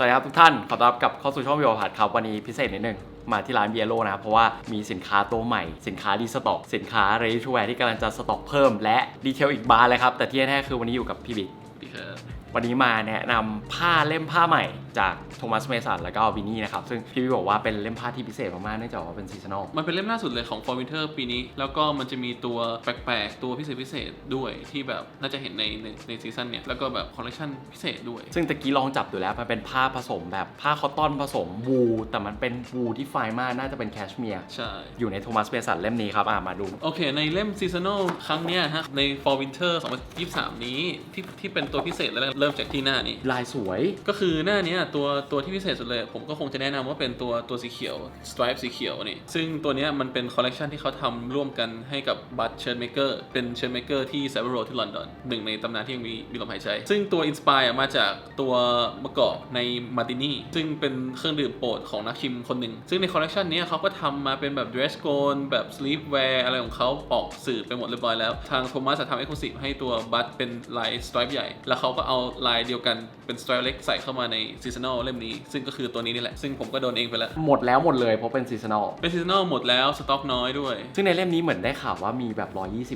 สวัสดีครับทุกท่าน ขอต้อนรับกลับเข้าสู่ช่องวิวพัดครับ วันนี้พิเศษนิดนึง มาที่ร้านเบียโ o นะเพราะว่ามีสินค้าตัวใหม่ สินค้าดีสต็อก สินค้าเร d ทูแวร์ที่กำลังจะสต็อกเพิ่ม และดีเทลอีกบานเลยครับ แต่ที่แน่ๆคือวันนี้อยู่กับพี่บิ๊กวันนี้มาแนะนำผ้าเล่มผ้าใหม่จากโทมัสเมสันแล้วก็วินนี่นะครับ ซึ่งพี่บิ๊กบอกว่าเป็นเล่มผ้าที่พิเศษมากๆเนื่องจากว่าเป็นซีซันอลมันเป็นเล่มล่าสุดเลยของ Fall Winter ปีนี้ แล้วก็มันจะมีตัวแปลกๆ ตัวพิเศษพิเศษด้วยที่แบบน่าจะเห็นในในในซีซั่นเนี่ย แล้วก็แบบคอลเลคชันพิเศษด้วย ซึ่งตะกี้ลองจับดูแล้วมันเป็นผ้าผสมแบบผ้าคอตตอนผสมวูลแต่มันเป็นวูลที่ไฟน์มากน่าจะเป็นแคชเมียร์ใช่ อยู่ในโทมัสเมสันเล่มนี้ครับอะมาดูโอเคในเล่มซีซัน a ลครั้งเนี้ยฮะใน Fall Winter 2023 นี้ที่ที่เป็นตัวพิเศษแล้วเริ่มจากที่หน้านี้ลายสวยก็คือหน้าเนี้ยตัวตัวที่พิเศษสุดเลย ผมก็คงจะแนะนำว่าเป็นตัวตัวสีเขียว stripe สีเขียวนี่ ซึ่งตัวเนี้ยมันเป็นคอลเล t ชันที่เขาทำร่วมกันให้กับบัตเชิร์เมเกอร์เป็นเชิร์เมเกอร์ที่ s a v o r o ที่ลอนดอนหนึ่งในตำนานที่ยังมีมีลมหายใจ ซึ่งตัวอินสปายมาจากตัวมะกอกในมาตินี่ซึ่งเป็นเครื่องดื่มโปรดของนักชิมคนหนึ่งซึ่งในคอลเล t ชันนี้เขาก็ทำมาเป็นแบบ dress c o n แบบ sleepwear อะไรของเขาออกสื่อไปหมดเรียบร้อยแล้ว ทางโทมัสจะทำเอ็กซ์คลูซีฟให้ตัวบัตเป็นลาย stripe ใหญ่ แล้วเขาก็เอาลายเดียวกันเป็น stripe เล็กใส่เข้ามาใน seasonal เล่มนี้ ซึ่งก็คือตัวนี้นี่แหละ ซึ่งผมก็โดนเองไปแล้ว หมดแล้วหมดเลยเพราะเป็นซีซันอลเป็น seasonal หมดแล้วสต็อกน้อยด้วย ซึ่งในเล่มนี้เหมือนได้ข่าวว่ามีแบบ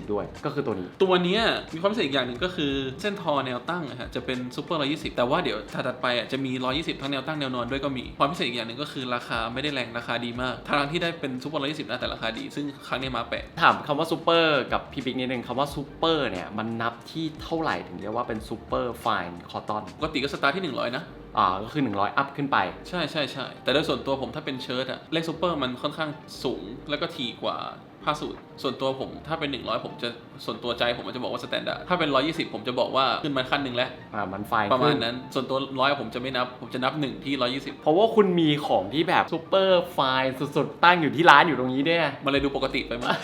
120 ด้วย ก็คือตัวนี้ ตัวเนี้ยมีความพิเศษอีกอย่างหนึ่งก็คือเส้นทอแนวตั้งอะฮะจะเป็นซูเปอร์120 แต่ว่าเดี๋ยวถัดๆไปอะจะมี 120 ทั้งแนวตั้งแนวนอนด้วยก็มีความพิเศษอีกอย่างหนึ่งก็คือราคาไม่ได้แรงราคาดีมากทางที่ได้เป็นซูเปอร์120นะแต่ราคาดี ซึ่งครั้งนี้มาแปลกถามคำว่าซูเปอร์กับพี่บิ๊กนิดนึงคำว่าซูเปอร์เนี่ยมันนับที่เท่าไหร่ถึงเรียกว่าเป็นซูเปอร์ไฟน์คอตตอนปกติก็สตาร์ทที่ 100 นะ อ่าก็คือ 100 อัพขึ้นไป ใช่ใช่ใช่แต่โดยส่วนตัวผมถ้าเป็นเชิ้ตอะเลขซูเปอร์มันค่อนข้างสูงแล้วก็ถี่กว่า ผ้าสูทส่วนตัวผมถ้าเป็น 100 ผมจะส่วนตัวใจผมมันจะบอกว่าสแตนดาร์ดถ้าเป็น 120 ผมจะบอกว่าขึ้นมาขั้นหนึ่งแล้วอ่ามันไฟน์ประมาณขึ้นั้น ส่วนตัวร้อยผมจะไม่นับ ผมจะนับหนึ่งที่ 120 เพราะว่าคุณมีของที่แบบซูเปอร์ไฟน์สุดๆ ตั้งอยู่ที่ร้านอยู่ตรงนี้ด้วยมันเลยดูปกติไปมาก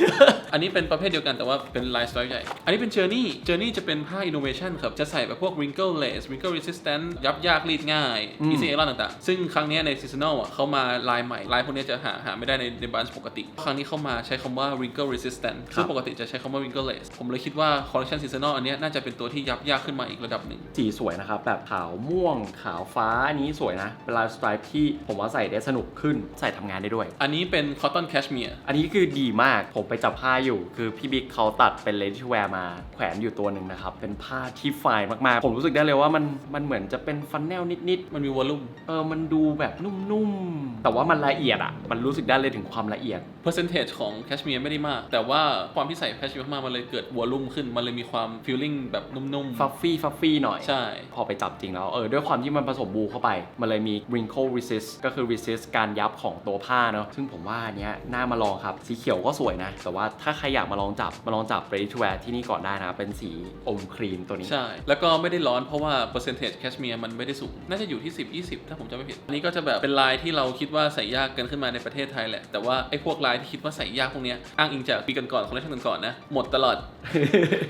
อันนี้เป็นประเภทเดียวกันแต่ว่าเป็นลายสไตล์ใหญ่ อันนี้เป็น Journey Journey จะเป็นผ้า innovation ครับ จะใส่แบบพวก wrinkle lace wrinkle resistant ยับยากรีดง่ายอืม easy a i r ต่างๆ ซึ่งครั้งเนี้ยใน seasonal อะเขามาลายใหม่ลายพวกเนี้ยจะหาหาไม่ได้ในในบันช์ปกติ ครั้งนี้เขามาใช้คำว่า wrinkle resistant ซึ่งปกติจะใช้คำว่า wrinkle lace ผมเลยคิดว่า collection seasonal อันเนี้ยน่าจะเป็นตัวที่ยับยากขึ้นมาอีกระดับหนึ่ง สีสวยนะครับ แบบขาวม่วงขาวฟ้าอันนี้สวยนะเป็นลายสไตร์ที่ผมว่าใส่ได้สนุกขึ้นใส่ทำงานได้ด้วย อันนี้เป็น cotton cashmere อันนี้คือดีมากผมไปจับผ้าอยู่ คือพี่บิ๊กเขาตัดเป็นเลน y แวร์มาแขวนอยู่ตัวหนึ่งนะครับเป็นผ้าที่ไฟน์มากๆ ผมรู้สึกได้เลยว่ามันมันเหมือนจะเป็นฟันแนลนิดมันมี volume ๆเออมันดูแบบนุ่มๆแต่ว่ามันละเอียดอะมันรู้สึกได้เลยถึงความละเอียด percentage ของ cashmere ไม่ได้มาก แต่ว่าความที่ใส่ cashmere มากๆมันเลยเกิด volume ขึ้น มันเลยมีความ feeling แบบนุ่มๆ ฟัฟฟี่ฟัฟฟี่หน่อย ใช่ พอไปจับจริงแล้ว เออ ด้วยความที่มันผสมบูเข้าไป มันเลยมี wrinkle resist ก็คือ resist การยับของตัวผ้าเนอะซึ่งผมว่าอันเนี้ยน่ามาลองครับ สีเขียวก็สวยนะ แต่ว่าถ้าใครอยากมาลองจับ มาลองจับ ready to wear ที่นี่ก่อนได้นะ เป็นสีอมครีมตัวนี้ ใช่ แล้วก็ไม่ได้ร้อนเพราะว่า percentage cashmere มันไม่ได้สูง น่าจะอยู่ที่ 10 20 ถ้าผมจำไม่ผิด อันนี้ก็จะแบบเป็นลายที่เราคิดว่าใส่ยากกันขึ้นมาในประเทศไทยแหละ แต่ว่าไอ้พวกลายที่คิดว่าใส่ยากพวกเนี้ยอ้างอิงจากปีก่อนๆคอลเลคชันก่อนๆนะ หมดตลอด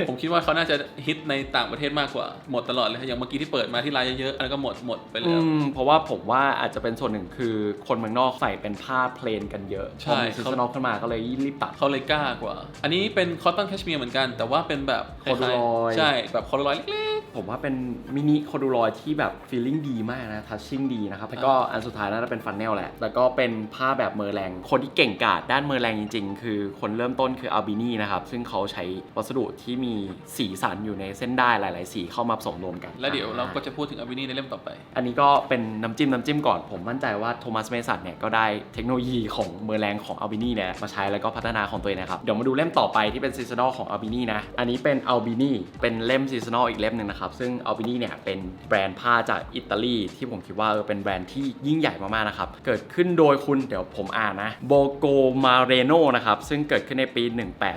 ผมคิดว่าเขาน่าจะฮิตในต่างประเทศมากกว่า หมดตลอดเลยอย่างเมื่อกี้ที่เปิดมาที่ลายเยอะๆอันนั้นก็หมดหมดไปแล้อืวมเพราะว่าผมว่าอาจจะเป็นส่วนหนึ่งคือคนเมืองนอกใส่เป็นผ้าเพลนกันเยอะใช่พอมีซีซันอลขึ้นมาก็เลยรีบตัด เขาเลยกล้ากว่า อันนี้เป็น cotton cashmere เหมือนกัน แต่ว่าเป็นแบบคล้ายๆ corduroy ใช่ แบบคอร์ดรอยเล็ก ผมว่าเป็นมินิคอดูรอยที่แบบฟีลลิ่งดีมากนะทัชชิ่งดีนะครับแล้วก็อันสุดท้ายน่าจะเป็นฟันแนลแหละ แล้วก็เป็นผ้าแบบเมอร์แรง คนที่เก่งกาจด้านเมอร์แรงจริง ๆ คือคนเริ่มต้นคืออัลบินีนะครับ ซึ่งเขาใช้วัสดุที่มีสีสันอยู่ในเส้นได้หลาย ๆ สีเข้ามาผสมรวมกันๆแล้วเดี๋ยวเราก็จะพูดถึงอาวินี่ในเล่มต่อไป อันนี้ก็เป็นน้ำจิ้มน้ำจิ้มก่อนผมมั่นใจว่าโทมัสเมสันเนี่ยก็ได้เทคโนโลยีของเมอร์แรงของอัลบินีเนี่ยมาใช้แล้วก็พัฒนาของตัวเองนะครับเดี๋ยวมาดูเล่มต่อไปที่เป็นซีซันอลของอัลบินีนะอันนี้เป็นอัลบินีเป็นเล่มซีซันอลอีกเล่มหนึ่งนะครับซึ่งอัลบินีเนี่ยเป็นแบรนด์ผ้าจากอิตาลีที่ผมคิดว่าเออเป็นแบรนด์ที่ยิ่งใหญ่มากๆนะครับ เกิดขึ้นโดยคุณเดี๋ยวผมอ่านนะโบโกมาเรโนนะครับ ซึ่งเกิดขึ้นในปี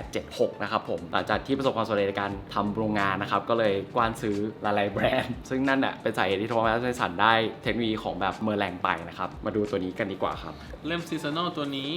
1876 นะครับผม หลังจากที่ประสบความสำเร็จในการทำโรงงานนะครับ ก็เลยกว้านซื้อหลายๆแบรนด์ ซึ่งนั่นแหละเป็นสาเหตุที่ทมัสเมสันได้เทคโนโลยีของแบบเมอร์แรงไปนะครับ มาดูตัวนี้กันดีกว่าครับ เล่มซีซันอลตัวนี้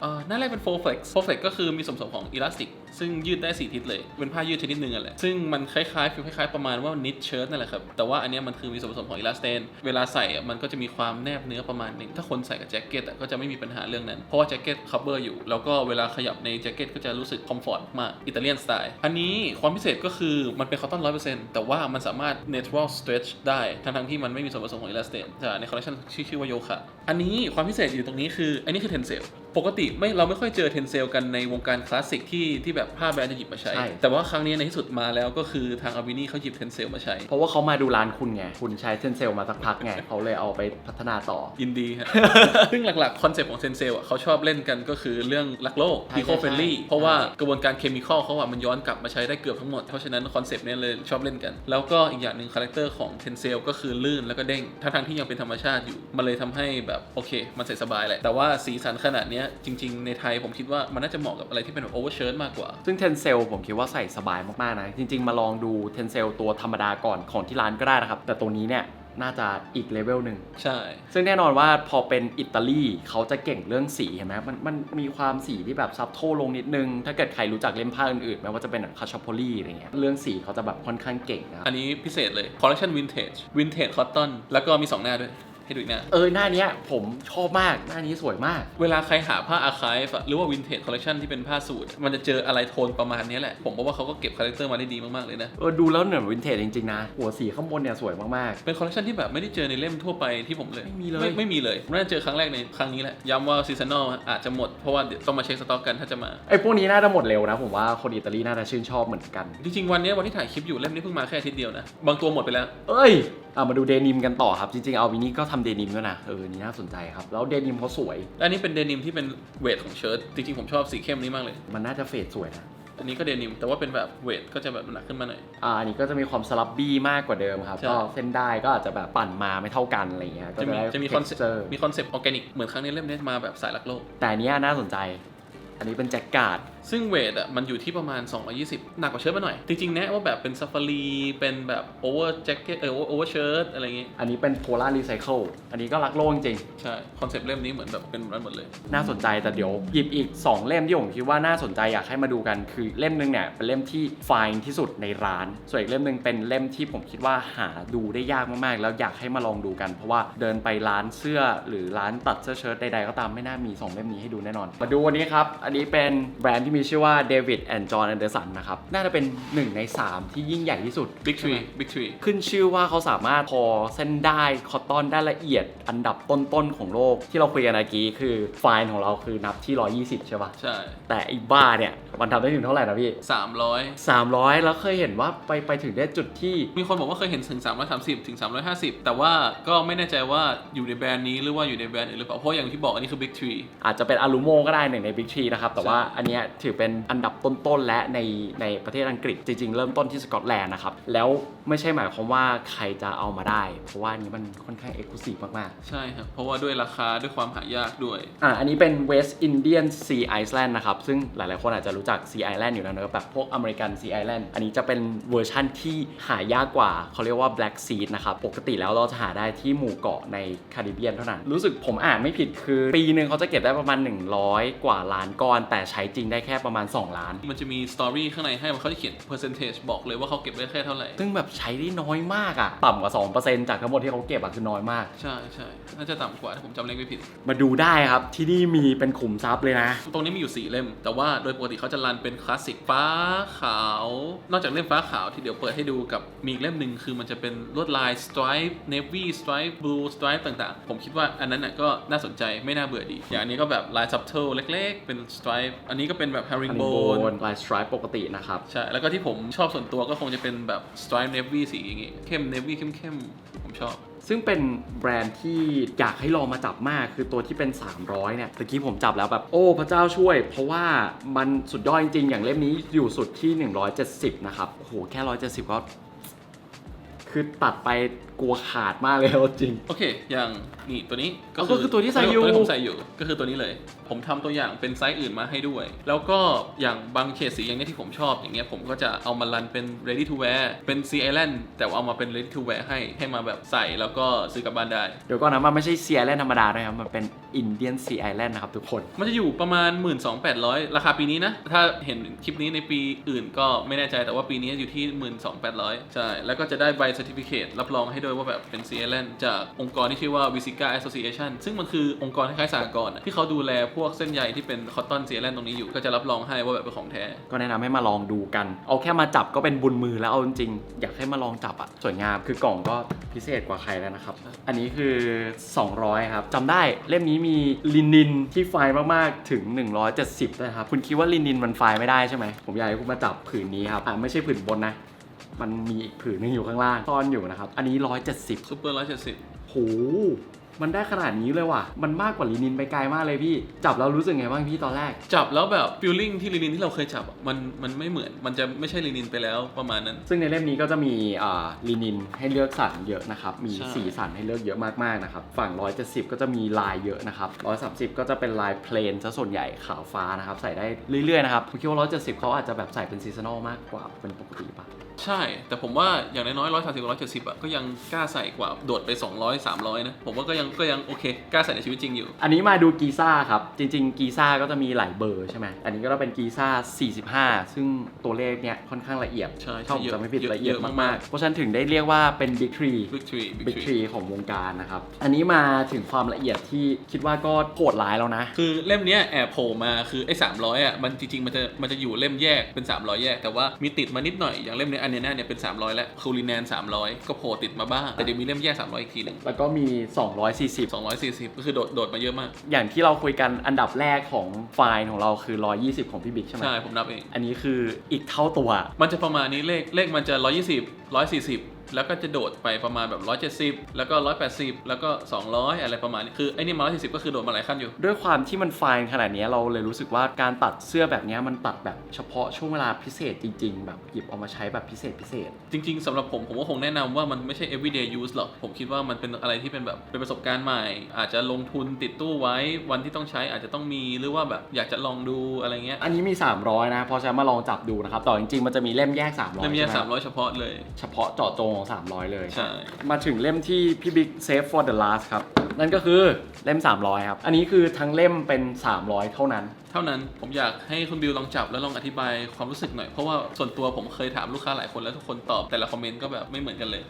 เอ่อหน้าแรกเป็น f o r flex f o r flex ก็คือมีส่วนผสมของอิลาสติกซึ่งยืดได้4ทิศเลย เป็นผ้ายืดชนิดหนึ่งอะแหละ ซึ่งมันคล้ายๆฟีลคล้ายๆประมาณว่านิดเชิ้ตนั่นแหละครับ แต่ว่าอันนี้มันคือมีส่วนผสมของอิลาสเตน เวลาใส่มันก็จะมีความแนบเนื้อประมาณหนึง ถ้าคนใส่กับแจ็คเก็ตก็จะไม่มีปัญหาเรื่องนั้น เพราะว่าแจ็คเก็ตคัฟเวอร์อยู่ แล้วก็เวลาขยับในแจ็คเก็ตก็จะรู้สึกคอมฟอร์ตมากอิตาเลียนสไตล์ อันนี้ความพิเศษก็คือมันเป็นคอตตอนร้อยเปอร์เซ็นต์แต่ว่ามันสามารถ natural stretch ได้ทั้งๆที่มันไม่มีส่วนผสมของอิลาสเตนจากในคอลเลคชันชื่อชื่อว่าโยคะอันนี้ความพิเศษอยู่ตรงนี้คืออันนี้คือเทนเซลปกติไม่เราไม่ค่อยเจอเทนเซลกันในวงการคลาสสิกที่ที่แบบผ้าแบรนด์จะหยิบมาใช้ ใช่ แต่ว่าครั้งนี้ในที่สุดมาแล้วก็คือทางอาบินี่เขาหยิบเทนเซลมาใช้ เพราะว่าเขามาดูร้านคุณไง คุณใช้เทนเซลมาสักพักไง เขาเลยเอาไปพัฒนาต่อ ยินดีฮะ ซึ่งหลักๆ คอนเซปต์ของเซนเซลอะเขาชอบเล่นกันก็คือเรื่องรักโลก ใช่ e c o f r i e n d l y ใช่เพราะว่ากระบวนการเคมีคอลเขาอะมันย้อนกลับมาใช้ได้เกือบทั้งหมด เพราะฉะนั้นคอนเซปต์เนี้ยเลยชอบเล่นกัน แล้วก็อีกอย่างหนึ่งคาแรคเตอร์ของเทนเซลก็คือลื่นแล้วก็เด้งทั้งๆที่ยังเป็นธรรมชาติอยู่ มันเลยทำให้แบบโอเค มันใส่สบายแหละ แต่ว่าสีสันขนาดเนี้ยจริง ๆ ในไทยผมคิดว่ามันน่าจะเหมาะกับอะไรที่เป็นแบบโอเวอร์เชิ้ตมากกว่าซึ่งเทนเซลผมคิดว่าใส่สบายมากๆนะ จริง ๆ มาลองดูเทนเซลตัวธรรมดาก่อนของที่ร้านก็ได้นะครับ แต่ตัวนี้เนี่ยน่าจะอีกเลเวลหนึ่ง ใช่ ซึ่งแน่นอนว่าพอเป็นอิตาลีเขาจะเก่งเรื่องสีเห็นไหมมันมันมีความสีที่แบบซับโทลงนิดนึง ถ้าเกิดใครรู้จักเล่มผ้าอื่นๆ ไม่ว่าจะเป็นคาชาโพลีอะไรเงี้ย เรื่องสีเขาจะแบบค่อนข้างเก่งนะครับอันนี้พิเศษเลยคอลเลคชันวินเทจวินเทจคอตตอนแล้วก็มีสองหน้าด้วย ให้ดูอีกหน้า เออหน้าเนี้ยผมชอบมากหน้านี้สวยมาก เวลาใครหาผ้าอาคายฟหรือว่าวินเทจคอลเลคชันที่เป็นผ้าสูทมันจะเจออะไรโทนประมาณเนี้ยแหละ ผมว่าเขาก็เก็บคาแรคเตอร์มาได้ดีมากๆเลยนะเออดูแล้วเหมือนวินเทจจริงๆนะหัวสีข้างบนเนี่ยสวยมากเป็นคอลเลคชันที่แบบไม่ได้เจอในเล่มทั่วไปที่ผมเลยไม่มีเลยไม่ไม่มีเลยน่าจะเจอครั้งแรกในครั้งนี้แหละย้ำว่าซีซันอลอาจจะหมดเพราะว่าเดี๋ยวต้องมาเช็คสต็อกกันถ้าจะมาๆไอ้พวกนี้น่าจะหมดเร็วนะผมว่าคนอิตาลีน่าจะชื่นชอบเหมือนกัน จริงๆวันเนี้ยวันที่ถ่ายคลิปอยู่เล่มนี้เพิ่งมาแค่อาทิตย์เดียวนะบางตัวหมดไปแล้ว เอ้ยเอามาดูเดนิมกันต่อครับ จริงๆ เอาวินี่ก็ทำเดนิมด้วยนะ เออ นี่น่าสนใจครับ แล้วเดนิมเขาสวยและอันนี้เป็นเดนิมที่เป็นเวทของเชิ้ตจริงๆ ผมชอบสีเข้มนี้มากเลย มันน่าจะเฟดสวยนะ อันนี้ก็เดนิม แต่ว่าเป็นแบบเวทก็จะแบบหนักขึ้นมาหน่อย อ่าอันนี้ก็จะมีความสลับบี้มากกว่าเดิมครับ ใช่ ก็เส้นได้ก็อาจจะแบบปั่นมาไม่เท่ากันอะไรเงี้ย ก็จะมีได้ จะมีคอนเซ็ปต์ texture มีคอนเซ็ปต์ออร์แกนิกเหมือนครั้งนี้เล่มนี้มาแบบสายรักโลก แต่อันเนี้ยน่าสนใจ อันนี้เป็นแจ็คการ์ดซึ่งเวทอะมันอยู่ที่ประมาณ 220 หนักกว่าเชิ้ตมาหน่อย จริงๆแนะว่าแบบเป็นซัฟฟารี เป็นแบบโอเวอร์แจ็คเก็ตเออโอเวอร์เชิ้ตอะไรอย่างงี้ อันนี้เป็นโพลาร์รีไซเคิลอันนี้ก็รักโลกจริง ใช่ คอนเซปต์เล่มนี้เหมือนแบบเป็นแบบนั้นหมดเลย น่าสนใจแต่เดี๋ยวหยิบอีก 2 เล่มที่ผมคิดว่าน่าสนใจอยากให้มาดูกันคือเล่มหนึงเนี่ยเป็นเล่มที่ไฟน์ที่สุดในร้าน ส่วนอีกเล่มหนึงเป็นเล่มที่ผมคิดว่าหาดูได้ยากมากๆ แล้วอยากให้มาลองดูกัน เพราะว่าเดินไปร้านเสื้อหรือร้านตัดเสื้อเชิ้ตใดๆก็ตามไม่น่ามี2เล่มนี้ให้ดูแน่นอน มาดูวันนี้ครับอันนี้เป็นแบรนด์ที่มีชื่อว่า David and John Anderson นะครับ น่าจะเป็น 1 ใน 3 ที่ยิ่งใหญ่ที่สุด Big ใช่ไหม Tree Big Tree ขึ้นชื่อว่าเขาสามารถพอเส้นได้คอตตอนได้ละเอียดอันดับต้นๆของโลก ที่เราคุยกันเมื่อกี้คือไฟล์ของเราคือนับที่ 120 ใช่ปะใช่ แต่ไอ้บ้าเนี่ยมันทำได้ถึงเท่าไหร่นะพี่ 300 300 แล้วเคยเห็นว่าไปไปถึงได้จุดที่ มีคนบอกว่าเคยเห็นถึง 330 ถึง 350 แต่ว่าก็ไม่แน่ใจว่าอยู่ในแบรนด์นี้หรือว่าอยู่ในแบรนด์อื่นหรือเปล่าเพราะอย่างที่บอกอันนี้คือ Big Tree อาจจะเป็นอารูโมก็ได้หนึ่งในบิ๊กทีนะครับแต่ว่าอันเนี้ยถือเป็นอันดับต้นๆ และในในประเทศอังกฤษจริงๆ เริ่มต้นที่สกอตแลนด์นะครับ แล้วไม่ใช่หมายความว่าใครจะเอามาได้ เพราะว่าอันนี้มันค่อนข้างเอกลุศิมากใช่ครับ เพราะว่าด้วยราคาด้วยความหายากด้วยๆอะอันนี้เป็น West Indian Sea Island นะครับ ซึ่งหลายๆ คนอาจจะรู้จัก Sea Island อยู่แล้วเนอะแบบพวกอเมริกัน Sea Island อันนี้จะเป็นเวอร์ชั่นที่หายากกว่าเขาเรียกว่า Black Sea นะครับปกติแล้วเราจะหาได้ที่หมู่เกาะในคาริบเบียนเท่านั้น รู้สึกผมอ่านไม่ผิดคือ ปีหนึ่งเขาจะเก็บได้ประมาณ 100 กว่าล้านก้อน แต่ใช้จริงได้แค่ประมาณ 2 ล้าน มันจะมีสตอรี่ข้างในให้มันเขาจะเขียน percentage บอกเลยว่าเขาเก็บได้แค่เท่าไหร่ ซึ่งแบบใช้ได้น้อยมากอะต่ำกว่า2%จากทั้งหมดที่เขาเก็บอะคือน้อยมาก ใช่ใช่น่าจะต่ำกว่าถ้าผมจำเลขไม่ผิด มาดูได้ครับที่นี่มีเป็นขุมทรัพย์เลยนะ ตรงนี้มีอยู่ 4 เล่ม แต่ว่าโดยปกติเขาจะรันเป็นคลาสสิกฟ้าขาว นอกจากเล่มฟ้าขาวที่เดี๋ยวเปิดให้ดูกับมีอีกเล่มหนึ่งคือมันจะเป็นลวดลาย stripe navy stripe blue stripe ต่างๆ ผมคิดว่าอันนั้นน่ะก็น่าสนใจไม่น่าเบื่อดี อย่างอันนี้ก็แบบลาย subtle เล็ก ๆ เป็น stripe อันนี้ก็เป็นแบบอันนี้ herringbone โบนลายสไตรป์ปกตินะครับ ใช่ แล้วก็ที่ผมชอบส่วนตัวก็คงจะเป็นแบบ stripe navy สีอย่างงี้เข้ม navy เข้มๆ ผมชอบ ซึ่งเป็นแบรนด์ที่อยากให้ลองมาจับมากคือตัวที่เป็น 300 เนี่ยตะกี้ผมจับแล้วแบบโอ้พระเจ้าช่วย เพราะว่ามันสุดยอดจริงๆ อย่างเล่มนี้อยู่สุดที่ 170 นะครับโอ้โหแค่ 170 ก็ คือตัดไปกลัวขาดมากเลยเอาจริง โอเค อย่างนี่ตัวนี้อ๋อก็คือตัวที่ใส่อยู่ ตัวที่ผมใส่อยู่ ก็คือตัวนี้เลย ผมทำตัวอย่างเป็นไซส์อื่นมาให้ด้วย แล้วก็อย่างบางเฉดสีอย่างเนี้ยที่ผมชอบอย่างเงี้ยผมก็จะเอามารันเป็น ready to wear เป็น C Island แต่ว่าเอามาเป็น ready to wear ให้ให้มาแบบใส่แล้วก็ซื้อกลับบ้านได้ เดี๋ยวก่อนนะมันไม่ใช่เซียแลนด์ธรรมดาด้วยครับ มันเป็นอินเดียนซีไอแลนด์นะครับทุกคน มันจะอยู่ประมาณ 12,800 ราคาปีนี้นะ ถ้าเห็นคลิปนี้ในปีอื่นก็ไม่แน่ใจแต่ว่าปีนี้อยู่ที่ 12,800 ใช่ แล้วก็จะได้ใบ certificate รับรองให้ด้วยว่าแบบเป็น c l n จากองค์กรที่ชื่อว่า Visica Association ซึ่งมันคือองค์กรคล้ายๆสหกรณ์อะที่เขาดูแลพวกเส้นใยที่เป็น cotton c l n ตรงนี้อยู่ ก็จะรับรองให้ว่าแบบเป็นของแท้ ก็แนะนำให้มาลองดูกัน เอาแค่มาจับก็เป็นบุญมือแล้วเอาจริงๆอยากให้มาลองจับอะสวยงามคือกล่องก็พิเศษกว่าใครแล้วนะครับ อันนี้คือ 200 ครับจำได้เล่มนี้มีลินินที่ไฟล์มากๆถึง 170นะครับ คุณคิดว่าลินินมันไฟล์ไม่ได้ใช่ไหมผมอยากให้คุณมาจับผืนนี้ครับอะไม่ใช่ผืนบนนะ มันมีอีกผืนหนึงอยู่ข้างล่างซ่อนอยู่นะครับ อันนี้ 170 Super 170โหมันได้ขนาดนี้เลยว่ะ มันมากกว่าลินินไปไกลมากเลยพี่ จับแล้วรู้สึกไงบ้างพี่ตอนแรก จับแล้วแบบ feeling ที่ลินินที่เราเคยจับอะมันมันไม่เหมือนมันจะไม่ใช่ลินินไปแล้วประมาณนั้น ซึ่งในเล่มนี้ก็จะมีอ่าลินินให้เลือกสันเยอะนะครับ มีใช่ สีสันให้เลือกเยอะมากๆนะครับ ฝั่ง 170 ก็จะมีลายเยอะนะครับ 130 ก็จะเป็นลายเพลนซะส่วนใหญ่ขาวฟ้านะครับ ใส่ได้เรื่อยๆนะครับผมคิดว่า170 เขาอาจจะแบบใส่เป็นซีซันอลมากกว่าเป็นปกติปะ ใช่ แต่ผมว่าอย่างน้อยๆร้อยสามสิบร้อยเจ็ดสิบอะก็ยังกล้าใส่กว่าโดดไป 200 300 นะ ผมว่าก็ยังก็ยังโอเค กล้าใส่ในชีวิตจริงอยู่ อันนี้มาดูกีซ่าครับ จริง ๆ กีซ่าก็จะมีหลายเบอร์ใช่ไหมอันนี้ก็ต้องเป็นกีซ่า45 ซึ่งตัวเลขเนี่ยค่อนข้างละเอียดใช่ถ้าผมเยอะจะไม่ผิดเยอะละเอียดเยอะมามากกๆ เพราะฉะนั้นถึงได้เรียกว่าเป็น Big Tree victory Big Tree ของวงการนะครับอันนี้มาถึงความละเอียดที่คิดว่าก็โหดร้ายแล้วนะ คือเล่มเนี้ยแอบโผล่มาคือไอ้300อะมันจริงๆมันจะมันจะอยู่เล่มแยกเป็น 300 แยกแต่ว่ามีติดมานิดหน่อยอย่างเล่มเนี้ยอันเนี้ยเนี่ยเป็น 300 แล้วคูลินแนน 300 ก็โผล่ติดมาบ้าง แต่เดี๋ยวมีเล่มแยก 300 อีกทีหนึ่งแล้วก็มี 240 240 ก็คือโดดโดดมาเยอะมาก อย่างที่เราคุยกันอันดับแรกของไฟล์ของเราคือ 120 ของพี่บิ๊กใช่ไหมใช่ผมนับเองอันนี้คืออีกเท่าตัว มันจะประมาณนี้เลขเลขมันจะ 120 140 แล้วก็จะโดดไปประมาณแบบ 170 แล้วก็ 180 แล้วก็ 200 อะไรประมาณนี้คือไอ้นี่มา140ก็คือโดดมาหลายขั้นอยู่ ด้วยความที่มันไฟล์ขนาดนี้เราเลยรู้สึกว่าการตัดเสื้อแบบนี้มันตัดแบบเฉพาะช่วงเวลาพิเศษจริง ๆ แบบหยิบเอามาใช้แบบพิเศษพิเศษ จริง ๆสำหรับผมผมก็คงแนะนำว่ามันไม่ใช่ everyday use หรอก ผมคิดว่ามันเป็นอะไรที่เป็นแบบเป็นประสบการณ์ใหม่ อาจจะลงทุนติดตู้ไว้วันที่ต้องใช้อาจจะต้องมีหรือว่าแบบอยากจะลองดูอะไรเงี้ยอันนี้มี 300 นะเพราะฉะนั้นมาลองจับดูนะครับแต่จริงๆมันจะมีเล่มแยก300เล่มแยกใช่ไหสามร้อยเฉพาะเลย เฉพาะเจาะจงของ 300 เลย ใช่ มาถึงเล่มที่พี่บิ๊ก save for the last ครับ นั่นก็คือเล่ม 300 ครับ อันนี้คือทั้งเล่มเป็น 300 เท่านั้น เท่านั้นผมอยากให้คุณบิวลองจับแล้วลองอธิบายความรู้สึกหน่อย เพราะว่าส่วนตัวผมเคยถามลูกค้าหลายคนแล้วทุกคนตอบแต่ละคอมเมนต์ก็แบบไม่เหมือนกันเลย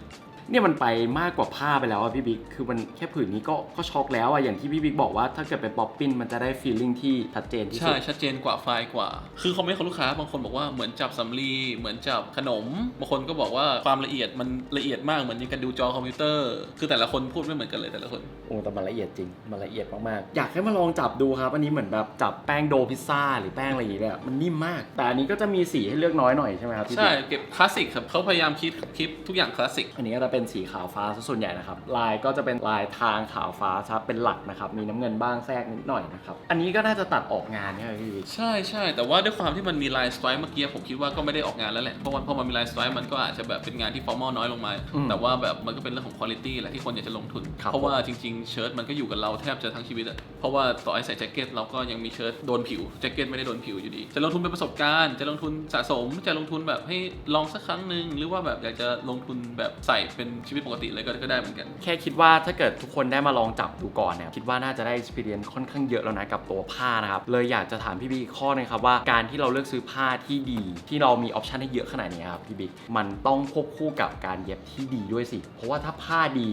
เนี่ยมันไปมากกว่าผ้าไปแล้วอะพี่บิ๊ก คือมันแค่ผืนนี้ก็ก็ช็อกแล้วอะอย่างที่พี่บิ๊กบอกว่าถ้าเกิดเป็นป๊อปปิ้นมันจะได้ฟีลลิ่งที่ชัดเจนที่สุใช่ด ชัดเจนกว่าไฟล์กว่า คือคอมเมนต์ของลูกค้าบางคนบอกว่าเหมือนจับสำลีเหมือนจับขนมบางคนก็บอกว่าความละเอียดมันละเอียดมากเหมือนยังกันดูจอคอมพิวเตอร์ คือแต่ละคนพูดไม่เหมือนกันเลยแต่ละคน โอ้แต่มันละเอียดจริง มันละเอียดมากๆ อยากให้มาลองจับดูครับ อันนี้เหมือนแบบจับแป้งโดพิซซ่าหรือแป้งอะไรอย่างเงี้ยมันนิ่มมาก แต่อันนี้ก็จะมีสีให้เลือกน้อยหน่อยใช่ไหมครับพี่ใช่บิ๊กเก็บคลาสสิกครับเขาพยายามคิดคลิปทุกอย่างคลาสสิก อันนี้ก็จะเป็นสีขาวฟ้าซะส่วนใหญ่นะครับ ลายก็จะเป็นลายทางขาวฟ้าครับเป็นหลักนะครับ มีน้ำเงินบ้างแทรกนิดหน่อยนะครับ อันนี้ก็น่าจะตัดออกงานเนี่ยพี่บิ๊กใช่ใช่แต่ว่าด้วยความที่มันมีลายสไตร์เมื่อกี้ผมคิดว่าก็ไม่ได้ออกงานแล้วแหละ เพราะว่าพอมันมีลายสไตร์มันก็อาจจะแบบเป็นงานที่ฟอร์มอลน้อยลงมาอืมแต่ว่าแบบมันก็เป็นเรื่องของคุณภาพแหละที่คนอยากจะลงทุนครับเพราะว่าจริงๆเชิ้ตมันก็อยู่กับเราแทบจะทั้งชีวิตอะเพราะว่าต่อให้ใส่แจ็คเก็ตเราก็ยังมีเชิ้ตโดนผิวแจ็คเก็ตไม่ได้โดนผิวอยู่ดีจะลงทุนเป็นประสบการณ์จะลงทุนสะสมจะลงทุนแบบให้ลองสักครั้งหนึ่งหรือว่าแบบอยากจะลงทุนแบบใส่เป็นชีวิตปกติเลยก็ก็ได้เหมือนกัน แค่คิดว่าถ้าเกิดทุกคนได้มาลองจับดูก่อนเนี่ยคิดว่าน่าจะได้ experience ค่อนข้างเยอะแล้วนะกับตัวผ้านะครับเลยอยากจะถามพี่บิ๊กอีกข้อหนึงครับว่าการที่เราเลือกซื้อผ้าที่ดี ที่เรามีออปชันให้เยอะขนาดนี้ครับพี่บิ๊กมันต้องควบคู่กับการเย็บที่ดีด้วยสิ เพราะว่าถ้าผ้าดี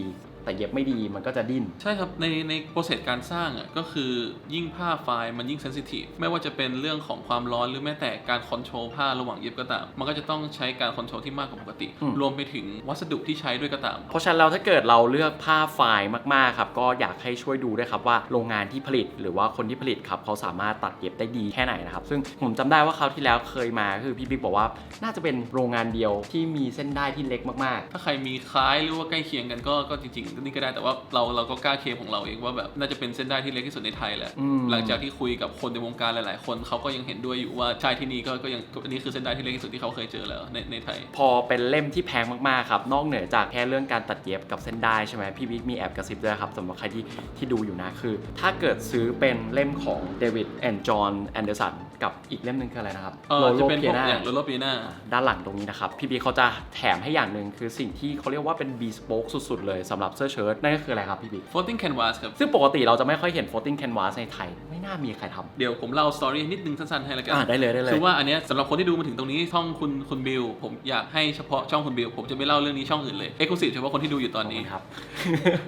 แต่เย็บไม่ดีมันก็จะดิ้น ใช่ครับ ในในโปรเซสการสร้างอะก็คือยิ่งผ้าไฟล์มันยิ่งเซนซิทีฟไม่ว่าจะเป็นเรื่องของความร้อนหรือแม้แต่การคอนโทรลผ้าระหว่างเย็บก็ตาม มันก็จะต้องใช้การคอนโทรลที่มากกว่าปกติ อืม รวมไปถึงวัสดุที่ใช้ด้วยก็ตาม เพราะฉะนั้นเราถ้าเกิดเราเลือกผ้าไฟล์มากๆครับก็อยากให้ช่วยดูด้วยครับว่าโรงงานที่ผลิตหรือว่าคนที่ผลิตครับเขาสามารถตัดเย็บได้ดีแค่ไหนนะครับซึ่งผมจำได้ว่าคราวที่แล้วเคยมาคือพี่บิ๊กบอกว่า น่าจะเป็นโรงงานเดียวที่มีเส้นได้ที่เล็กมากถ้าใครมีคล้ายหรือว่าใกล้เคียงกันก็ก็จริงนี่ก็ได้แต่ว่าเราเราก็กล้าเคลมของเราเองว่าแบบน่าจะเป็นเส้นได้ที่เล็กที่สุดในไทยแหละ อืม หลังจากที่คุยกับคนในวงการหลาย ๆ คนเขาก็ยังเห็นด้วยอยู่ว่าใช่ที่นี่ก็ก็ยังอันนี้คือเส้นได้ที่เล็กที่สุดที่เขาเคยเจอแล้วในในไทย พอเป็นเล่มที่แพงมากๆครับ นอกเหนือจากแค่เรื่องการตัดเย็บกับเส้นได้ใช่ไหมพี่บิ๊กมีแอบกระซิบด้วยครับสำหรับใครที่ที่ดูอยู่นะคือ ถ้าเกิดซื้อเป็นเล่มของเดวิดแอนด์จอห์นแอนเดอร์สันกับอีกเล่มหนึ่งคืออะไรนะครับเออจะเป็นพวก Piana อย่างโรโลปีน่าด้านหลังตรงนี้นะครับ พี่บิ๊กเขาจะแถมให้อย่างหนึ่งคือสิ่งที่เขาเรียกว่าเป็น bespoke สุด ๆ เลยสำหรับเสื้อเชิ้ตนั่นก็คืออะไรครับพี่บิ๊ก floating canvas ครับ ซึ่งปกติเราจะไม่ค่อยเห็น floating canvas ในไทย ไม่น่ามีใครทำเดี๋ยวผมเล่าสตอรี่นิดนึงสั้นๆให้แล้วกันอ่าได้เลยได้เลยคือว่าอันเนี้ยสำหรับคนที่ดูมาถึงตรงนี้ช่องคุณคุณบิลผมอยากให้เฉพาะช่องคุณบิลผมจะไม่เล่าเรื่องนี้ช่องอื่นเลยเอ็กซ์คลูซีฟเฉพาะคนที่ดูอยู่ตอนนี้ครับ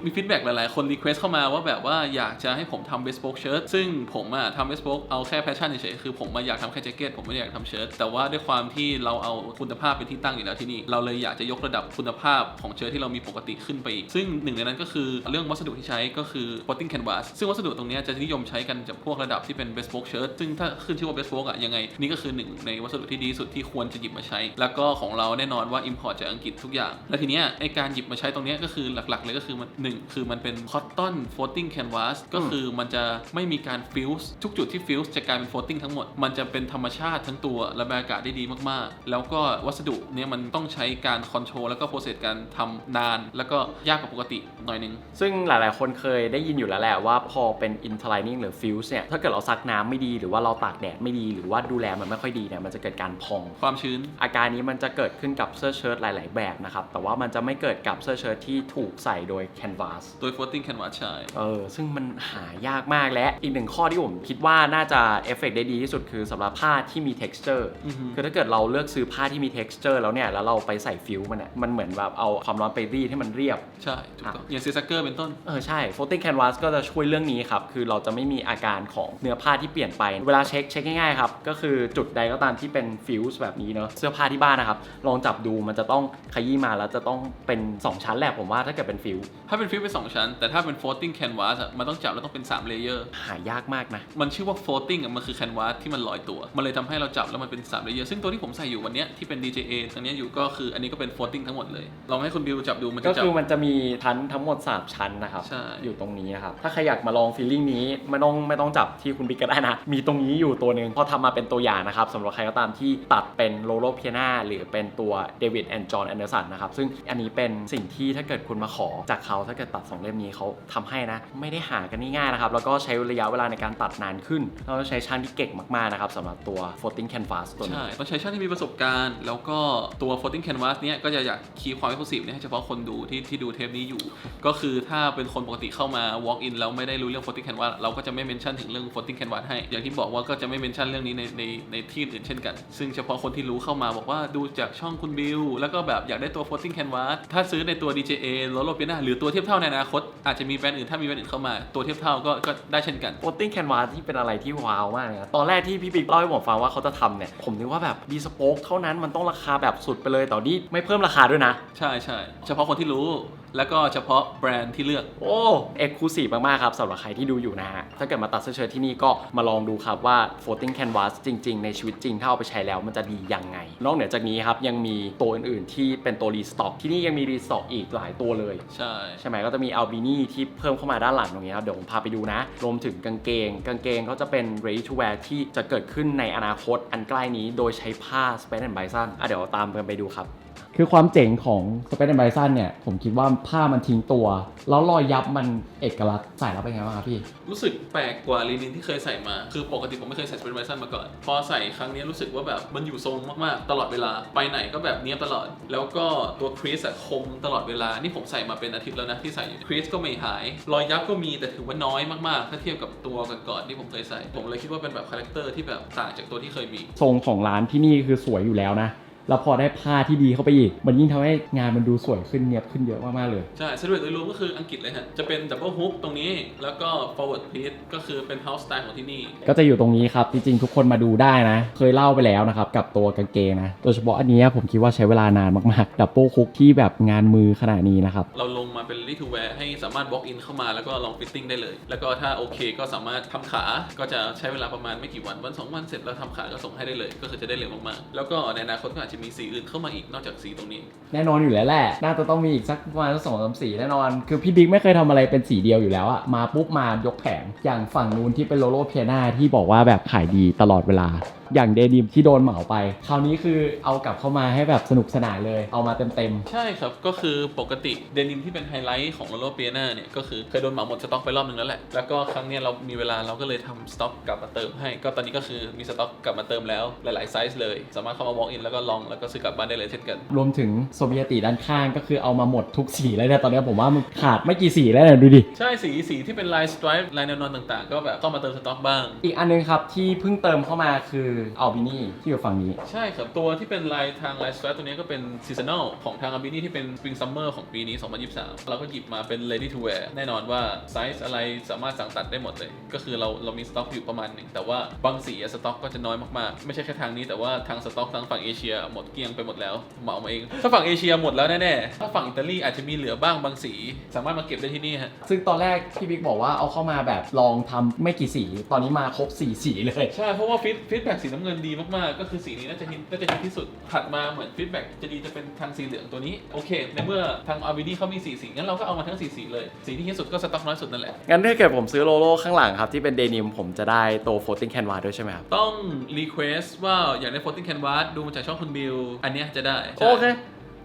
มีฟีดแบ็กหลายๆ คนรีเควสเข้ามาว่าแบบว่าอยากจะให้ผมทำ bespoke shirt ซึ่งผมอะทำ bespoke เอาแค่แพชชั่นเฉยๆคือผมมาอยากทำแค่แจ็คเก็ตผมไม่ได้อยากทำเชิ้ตแต่ว่าด้วยความที่เราเอาคุณภาพเป็นที่ตั้งอยู่แล้วที่นี่เราเลยอยากจะยกระดับคุณภาพของเชิ้ตที่เรามีปกติขึ้นไปอีกซึ่งหนึ่งในนั้นก็คือเรื่องวัสดุที่ใช้ก็คือ spotting canvas ซึ่งวัสดุตรงนี้จะนิยมใช้กันจากพวกระดับที่เป็น bespoke shirt ซึ่งถ้าขึ้นชื่อว่า bespoke อะยังไง นี่ก็คือหนึ่งในวัสดุที่ดีที่สุดที่ควรจะหยิบมาใช้ แล้วก็ของเราแน่นอนว่า import จากอังกฤษทุกอย่าง และทีเนี้ยไอการหยิบมาใช้ตรงนี้ก็คือหลักๆ เลยก็คือมันหนึ่งคือมันเป็น cotton floating canvas ก็คือมันจะไม่มีการ fuse ทุกจุดที่ fuse จะกลายเป็น floating ทั้งหมด มันจะเป็นธรรมชาติทั้งตัวระบายอากาศได้ดีมากๆ แล้วก็วัสดุเนี้ยมันต้องใช้การ control แล้วก็ process การทำนาน แล้วก็ยากกว่าปกติหน่อยนึง ซึ่งหลายๆ คนเคยได้ยินอยู่แล้วแหละว่าพอเป็น interlining หรือ fuse เนี่ย ถ้าเกิดเราซักน้ำไม่ดีหรือว่าเราตากแดดไม่ดี หรือว่าดูแลมันไม่ค่อยดีเนี่ยมันจะเกิดการพอง ความชื้น อาการนี้มันจะเกิดขึ้นกับเสื้อเชิ้ตหลาย ๆ แบบนะครับ แต่ว่ามันจะไม่เกิดกับเสื้อเชิ้ตที่ถูกใส่โดย canvas โดย floating canvas ใช่เออซึ่งมันหายากมากและอีกหนึ่งข้อที่ผมคิดว่าน่าจะเอฟเฟกได้ดีที่สุดคือสำหรับผ้าที่มี texture อือฮึคือถ้าเกิดเราเลือกซื้อผ้าที่มี texture แล้วเนี่ยแล้วเราไปใส่ฟิวมันเนี่ยมันเหมือนแบบเอาความร้อนไปรีดให้มันเรียบใช่ถูกต้องอย่างซีซักเกอร์เป็นต้น เออใช่ floating canvas ก็จะช่วยเรื่องนี้ครับ คือเราจะไม่มีอาการของเนื้อผ้าที่เปลี่ยนไป เวลาเช็คเช็คง่ายๆครับ ก็คือจุดใดก็ตามที่เป็นฟิวส์แบบนี้เนอะเสื้อผ้าที่บ้านนะครับ ลองจับดูมันจะต้องขยี้มาแล้วจะต้องเป็น 2 ชั้นแหละผมว่าถ้าเกิดเป็นฟิวถ้าเป็นฟิลเป็นสองชั้น แต่ถ้าเป็น floating canvas อะมันต้องจับแล้วต้องเป็น3 layer หายากมากนะ มันชื่อว่า floating อะมันคือ canvas ที่มันลอยตัว มันเลยทำให้เราจับแล้วมันเป็น3 layer ซึ่งตัวที่ผมใส่อยู่วันเนี้ยที่เป็น DJA ตัวเนี้ยอยู่ก็คืออันนี้ก็เป็น floating ทั้งหมดเลยลองให้คุณบิวจับดูมันก็จะจับคือมันจะมีชั้นทั้งหมด 3 ชั้นนะครับ ใช่ อยู่ตรงนี้นะครับ ถ้าใครอยากมาลองฟีลลิ่งนี้ไม่ต้องไม่ต้องจับที่คุณบิ๊กก็ได้นะ มีตรงนี้อยู่ตัวหนึ่งพอทำมาเป็นตัวอย่างนะครับสำหรับใครก็ตามที่ตัดเป็นโลโลเพียนาหรือเป็นตัวเดวิดแอนด์จอห์นแอนเดอร์สันนะครับ ซึ่งอันนี้เป็นสิ่งที่ถ้าเกิดคุณมาขอจากเขาถ้าเกิดตัดสองเล่มนี้เขาทำให้นะ ไม่ได้หากันง่ายๆนะครับ แล้วก็ใช้ระยะเวลาในการตัดนานขึ้นเราต้องใช้ช่างที่เก่งมากๆนะครับสำหรับตัว floating canvas ตัวนี้ ใช่ ต้องใช้ช่างที่มีประสบการณ์ แล้วก็ตัว floating canvas เนี้ยก็จะอยากคีย์ความ exclusive เนี่ยให้เฉพาะคนดูที่ที่ดูเทปนี้อยู่ก็คือถ้าเป็นคนปกติเข้ามา walk in แล้วไม่ได้รู้เรื่อง floating canvas เราก็จะไม่เมนชั่นถึงเรื่อง floating canvas ให้ อย่างที่บอกว่าก็จะไม่เมนชั่นเรื่องนี้ในในในที่อื่นเช่นกัน ซึ่งเฉพาะคนที่รู้เข้ามาบอกว่าดูจากช่องคุณบิลแล้วก็แบบอยากได้ตัว floating canvas ถ้าซื้อในตัว DJA โลโลเปียนาหรือตัวเทียบเท่าในอนาคต อาจจะมีแบรนด์อื่นถ้ามีแบรนด์อื่นเข้ามาตัวเทียบเท่าก็ก็ได้เช่นกัน floating canvas ที่เป็นอะไรที่ว้าวมากเลยนะตอนแรกที่พี่บิ๊กเล่าให้ผมฟังว่าเขาจะทำเนี่ยผมนึกว่าแบบ bespoke เท่านั้นมันต้องราคาแบบสุดไปเลยแต่นี่ไม่เพิ่มราคาด้วยนะ ใช่ใช่เฉพาะคนที่รู้ แล้วก็เฉพาะแบรนด์ที่เลือก โอ้เอกลูซีฟมาก ๆ ครับสำหรับใครที่ดูอยู่นะฮะ ถ้าเกิดมาตัดเสื้อเชิ้ตที่นี่ก็มาลองดูครับว่า floating canvas จริง ๆ ในชีวิตจริง ถ้าเอาไปใช้แล้วมันจะดียังไง นอกเหนือจากนี้ครับ ยังมีตัวอื่น ๆ ที่เป็นตัวรีสต็อกที่นี่ยังมีรีสต็อกอีกหลายตัวเลย ใช่ ใช่ไหมก็จะมีอัลบินีที่เพิ่มเข้ามาด้านหลังตรงนี้ครับเดี๋ยวผมพาไปดูนะ รวมถึงกางเกง กางเกงเขาจะเป็น ready to wear ที่จะเกิดขึ้นในอนาคตอันใกล้นี้ โดยใช้ผ้า s p a n and Bison อะเดี๋ยวตามกันไปดูครับ คือความเจ๋งของ s p a n and Bison เนี่ย ผมคิดว่าผ้ามันทิ้งตัว แล้วรอยยับมันเอกลักษณ์ใส่แล้วเป็นไงบ้างครับพี่ รู้สึกแปลกกว่าลีนินที่เคยใส่มา คือปกติผมไม่เคยใส่สเปนไวซันมาก่อน พอใส่ครั้งนี้รู้สึกว่าแบบมันอยู่ทรงมากๆ ตลอดเวลา ไปไหนก็แบบเนี้ยบตลอด แล้วก็ตัวครีสอะคมตลอดเวลา นี่ผมใส่มาเป็นอาทิตย์แล้วนะที่ใส่อยู่ครีสก็ไม่หาย รอยยับก็มีแต่ถือว่าน้อยมากๆ ถ้าเทียบกับตัวก่อนๆที่ผมเคยใส่ ผมเลยคิดว่าเป็นแบบคาแรคเตอร์ที่แบบต่างจากตัวที่เคยมี ทรงของร้านที่นี่คือสวยอยู่แล้วนะ แล้วพอได้ผ้าที่ดีเข้าไปอีก มันยิ่งทำให้งานมันดูสวยขึ้นเนียบขึ้นเยอะมากๆเลย ใช่สรุปโดยรวมก็คืออังกฤษเลยฮะ จะเป็นดับเบิลฮุกตรงนี้ แล้วก็ forward pleat ก็คือเป็น house style ของที่นี่ ก็จะอยู่ตรงนี้ครับ จริงๆ ทุกคนมาดูได้นะ เคยเล่าไปแล้วนะครับ กับตัวกางเกงนะ โดยเฉพาะอันเนี้ยผมคิดว่าใช้เวลานานมากๆดับเบิลคุกที่แบบงานมือขนาดนี้นะครับ เราลงมาเป็น ready to wear ให้สามารถ walk in เข้ามาแล้วก็ลอง fitting ได้เลย แล้วก็ถ้าโอเคก็สามารถทำขา ก็จะใช้เวลาประมาณไม่กี่วันวัน2วันเสร็จแล้วทำขาก็ส่งให้ได้เลย ก็คือจะได้เร็วมากๆแล้วก็ในอนาคตก็อาจจะมีสีอื่นเข้ามาอีกนอกจากสีตรงนี้ แน่นอนอยู่แล้วแหละ น่าจะต้องมีอีกสักประมาณสักสองสามสีแน่นอน คือพี่บิ๊กไม่เคยทำอะไรเป็นสีเดียวอยู่แล้วอะมาปุ๊บมายกแผง อย่างฝั่งนู้นที่เป็นโลโลเพียนาที่บอกว่าแบบขายดีตลอดเวลา อย่างเดนิมที่โดนเหมาไป คราวนี้คือเอากลับเข้ามาให้แบบสนุกสนานเลยเอามาเต็มใช่ครับก็คือปกติเดนิมที่เป็นไฮไลท์ของโลโลเปียนาเนี่ยก็คือเคยโดนเหมาหมดสต็อกไปรอบนึงแล้วแหละแล้วก็ครั้งเนี้ยเรามีเวลาเราก็เลยทำสต็อกกลับมาเติมให้ ก็ตอนนี้ก็คือมีสต็อกกลับมาเติมแล้วหลายๆไซส์เลย สามารถเข้ามา walk in แล้วก็ลองแล้วก็ซื้อกลับบ้านได้เลยเช่นกัน ๆ รวมถึงโซเบียติด้านข้างก็คือเอามาหมดทุกสีเลยนะตอนนี้ผมว่ามันขาดไม่กี่สีแล้วเนี่ยดูดิ ใช่สีสีที่เป็นลายสไตรป์ลายแนวนอนต่างๆ ก็แบบเข้ามาเติมสต็อกบ้าง อีกอันนึงครับที่เพิ่งเติมเข้ามาคืออัลบินีที่อยู่ฝั่งนี้ ใช่ครับ ตัวที่เป็นลายทางลายสไตรป์ตัวนี้ก็เป็นซีซัน a ลของทางอาบินี่ที่เป็น Spring Summer ของปีนี้ 2023 เราก็หยิบมาเป็น ready to wear แน่นอนว่าไซส์อะไรสามารถสั่งตัดได้หมดเลย ก็คือเราเรามีสต็อกอยู่ประมาณหนึ่งแต่ว่าบางสีอะสต็อกก็จะน้อยมากๆ ไม่ใช่แค่ทางนี้แต่ว่าทางสต็อกทางฝั่งเอเชียหมดเกลี้ยงไปหมดแล้วเหมามาเองถ้าฝั่งเอเชียหมดแล้วแน่ๆถ้าฝั่งอิตาลีอาจจะมีเหลือบ้างบางสี สามารถมาเก็บได้ที่นี่ฮะซึ่งตอนแรกพี่บิ๊กบอกว่าเอาเข้ามาแบบลองทำไม่กี่สี ตอนนี้มาครบสีสีเลยใช่เพราะว่าฟีดฟีดแบ็กสีน้ำเงินดีมากๆ ก็คือสีนี้น่าจะฮิตน่าจะฮิตที่สุด ถัดมาเหมือนฟีดแบ็กจะดีจะเป็นทางสีเหลืองตัวนี้ โอเค ในเมื่อทางอาร์บีดีเขามีสีสีงั้นเราก็เอามาทั้งสีสีเลย สีที่ฮิตสุดก็สต็อกน้อยสุดนั่นแหละ งั้นถ้าเกิดผมซื้อโลโลข้างหลังครับ ที่เป็นเดนิมผมจะได้ตัว floating canvas ด้วยใช่ไหมครับ ต้องรีเควสว่าอยากได้ floating canvas ดูมาจากช่องคุณบิลอันเนี้ยจะได้ใช่โอเค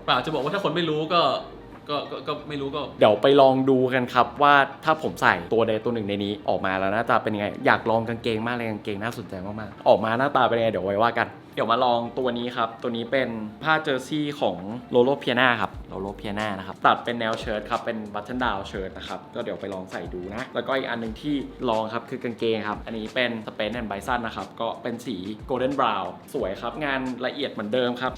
เปล่าจะบอกว่าถ้าคนไม่รู้ก็ ก็ก็ก็ไม่รู้ก็ เดี๋ยวไปลองดูกันครับว่าถ้าผมใส่ตัวใดตัวหนึ่งในนี้ออกมาแล้วหน้าตาเป็นยังไง อยากลองกางเกงมากเลยกางเกงน่าสนใจมากๆออกมาหน้าตาเป็นยังไงเดี๋ยวไว้ว่ากัน เดี๋ยวมาลองตัวนี้ครับ ตัวนี้เป็นผ้าเจอร์ซี่ของโลโลเพียนาครับโลโลเพียนานะครับตัดเป็นแนวเชิ้ตครับเป็นบัตเทนดาวเชิ้ตนะครับก็เดี๋ยวไปลองใส่ดูนะ แล้วก็อีกอันหนึ่งที่ลองครับคือกางเกงครับอันนี้เป็นสเปนแอนด์ไบซันนะครับก็เป็นสีโกลเด้นบราวน์สวยครับงานละเอียดเหมือนเดิมครับ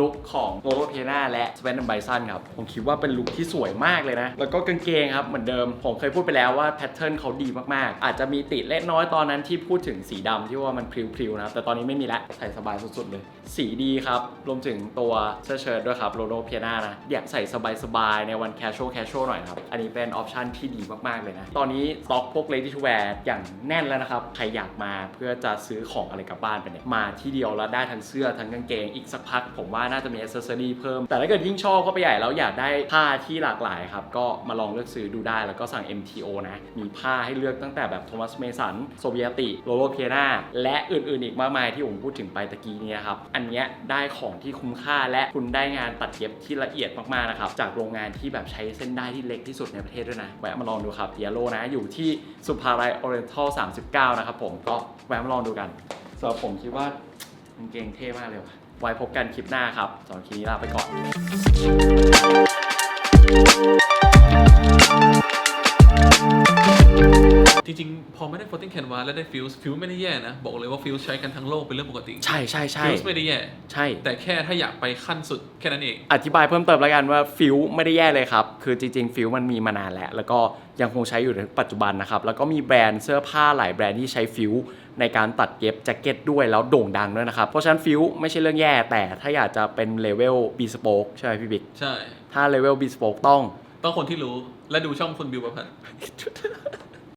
ลุคของโ o โ o เ i ยนาและสเปน d ไบซันครับ ผมคิดว่าเป็นลุคที่สวยมากเลยนะ แล้วก็กางเกงครับ เหมือนเดิม ผมเคยพูดไปแล้วว่าแพทเทิร์นเขาดีมากๆ อาจจะมีติเล็กน้อยตอนนั้นที่พูดถึงสีดำที่ว่ามันพริ้วๆนะครับแต่ตอนนี้ไม่มีแล้วใส่สบายสุดๆเลย สีดีครับ รวมถึงตัวเสื้อเชิ้ตด้วยครับโ o โ o เ i ยนานะอยากใส่สบายๆในวันแคชช a l แคชช a l หน่อยครับอันนี้เป็นออปชั่นที่ดีมากๆเลยนะตอนนี้สต็อกพวก ready to wear อย่างแน่นแล้วนะครับใครอยากมาเพื่อจะซื้อของอะไรกลับบ้านไปเนี่ยมาที่เดียวแล้วได้ทั้งเสื้อทั้งกางเกงอีกสักพักผมว่าน่าจะมีอ c เซอรี่เพิ่ม แต่ถ้าเกิดยิ่งชอบก็ไปใหญ่แล้วอยากได้ผ้าที่หลากหลายครับ ก็มาลองเลือกซื้อดูได้แล้วก็สั่ง MTO นะ มีผ้าให้เลือกตั้งแต่แบบโทมัสเมสันโซเบียติโลโลเพียนาและอื่นๆ อีกมากมายที่ผมพูดถึงไปตะกี้นี้ครับ อันเนี้ยได้ของที่คุ้มค่าและคุณได้งานตัดเย็บที่ละเอียดมากๆนะครับจากโรงงานที่แบบใช้เส้นได้ที่เล็กที่สุดในประเทศด้วยนะแวะมาลองดูครับเดียโลนะอยู่ที่สุภาลัยออเรนทัล39นะครับผมก็แวะมาลองดูกันสำหรับผมคิดว่ากางเกงเท่มากเลยว่ะ ไว้พบกันคลิปหน้าครับสำหรับคลิปนี้ลาไปก่อนจริงๆ พอไม่ได้ floating canvas แล้วได้ fuse fuse ไม่ได้แย่นะ บอกเลยว่า fuse ใช้กันทั้งโลกเป็นเรื่องปกติ ใช่ใช่ใช่ fuse ไม่ได้แย่ ใช่ แต่แค่ถ้าอยากไปขั้นสุดแค่นั้นเอง อธิบายเพิ่มเติมแล้วกันว่าฟิวไม่ได้แย่เลยครับ คือจริงๆฟิวมันมีมานานแล้ว แล้วก็ยังคงใช้อยู่ในปัจจุบันนะครับ แล้วก็มีแบรนด์เสื้อผ้าหลายแบรนด์ที่ใช้ฟิวในการตัดเย็บแจ็คเก็ตด้วยแล้วโด่งดังด้วยนะครับ เพราะฉะนั้นฟิวไม่ใช่เรื่องแย่แต่ถ้าอยากจะเป็นเลเวลบีสโปกใช่ไหมพี่บิ๊กใช่ ถ้าเลเวลบีสโปกต้องต้องคนที่รู้และดูช่องคุณบิวประพันธ์